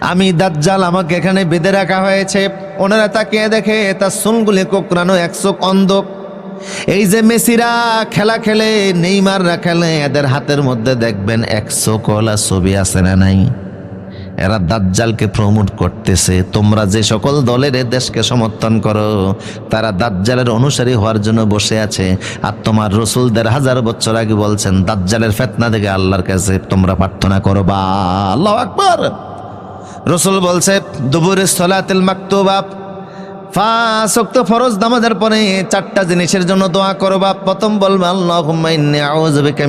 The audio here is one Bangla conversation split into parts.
আমি দাজ্জাল আমাকে এখানে বেঁধে রাখা হয়েছে। ওনারা তাকিয়ে দেখে তার সুনগুলি কোকরানো একশো অন্ধ এই যে মেসিরা খেলা খেলে, নেইমাররা খেলে, এদের হাতের মধ্যে দেখবেন একশো কলা ছবি আছে না নাই? এরা দাজ্জালকে প্রমোট করতেছে। তোমরা যে সকল দলের দেশকে সমর্থন করো, তারা দাজ্জালের অনুসারী হওয়ার জন্য বসে আছে। আর তোমার রসুল দেড় হাজার বছর আগে বলছেন, দাজ্জালের ফেতনা থেকে আল্লাহর কাছে তোমরা প্রার্থনা করো বা আল্লাহ আকবর। রসুল বলছে, দুপুরে সলাতিল মাকতুবা ফাঁসক্ত ফরজ নামাজের পরে চারটা জিনিসের জন্য দোয়া বাপ। প্রথম বলবে আল্লাহ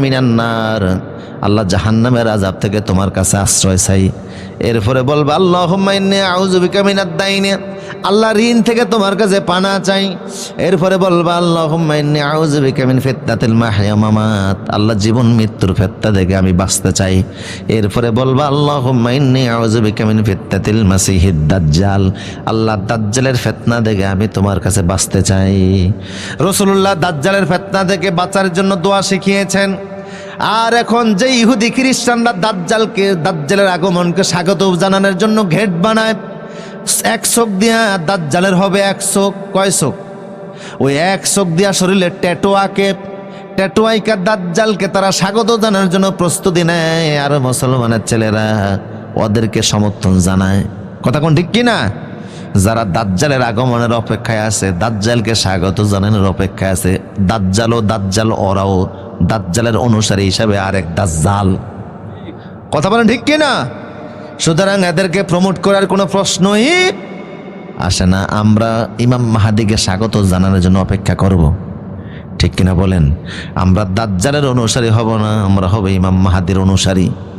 মিনান্নার আল্লাহ জাহান্নামের আজাব থেকে তোমার কাছে আশ্রয় চাই। এরপরে বলবা আল্লাহ কেমিনার মিনাদ্দাইনে আল্লাহ ঋণ থেকে তোমার কাছে পানা চাই। এরপরে বলবা আল্লাহ আউজুবিকা মিন ফিতনাতিল মাহিয়া মামাত। আল্লাহ জীবন মৃত্যুর ফেত্তা থেকে আমি বাঁচতে চাই। এরপরে বলবা আল্লাহ আউজুবিকা মিন ফিতনাতিল মাসিহিদ দাজ্জাল। আল্লাহ দাজ্জালের ফেতনা থেকে আমি তোমার কাছে বাঁচতে চাই। রসুল্লাহ দাজ্জালের ফেতনা থেকে বাঁচার জন্য দোয়া শিখিয়েছেন। আর এখন যে ইহুদি খ্রিস্টানরা দাজ্জালকে, দাজ্জালের আগমনকে স্বাগত জানানোর জন্য ঘেট বানায়। এক চোখ দিয়া দাজ্জালের হবে এক চোখ কয় চোখ ওই এক চোখ দিয়া শরীরে ট্যাটো আঁকে আইকা দাজ্জালকে তারা স্বাগত জানানোর জন্য প্রস্তুতি নেয়। আর মুসলমানের ছেলেরা ওদেরকে সমর্থন জানায়। কথা কোন ঠিক কি না যারা দাজ্জালের আগমনের অপেক্ষায় আছে, দাজ্জালকে স্বাগত জানানোর অপেক্ষায় আছে, দাজ্জাল ও দাজ্জাল ওরাও দাজ্জালের অনুসারী হিসাবে আরেক দাজ্জাল। কথা বলেন ঠিক কি না সুতরাং এদেরকে প্রমোট করার কোনো প্রশ্নই আসে না। আমরা ইমাম মাহাদিকে স্বাগত জানানোর জন্য অপেক্ষা করব। ঠিক কিনা বলেন? আমরা দাজ্জালের অনুসারী হব না, আমরা হবে ইমাম মাহাদির অনুসারী।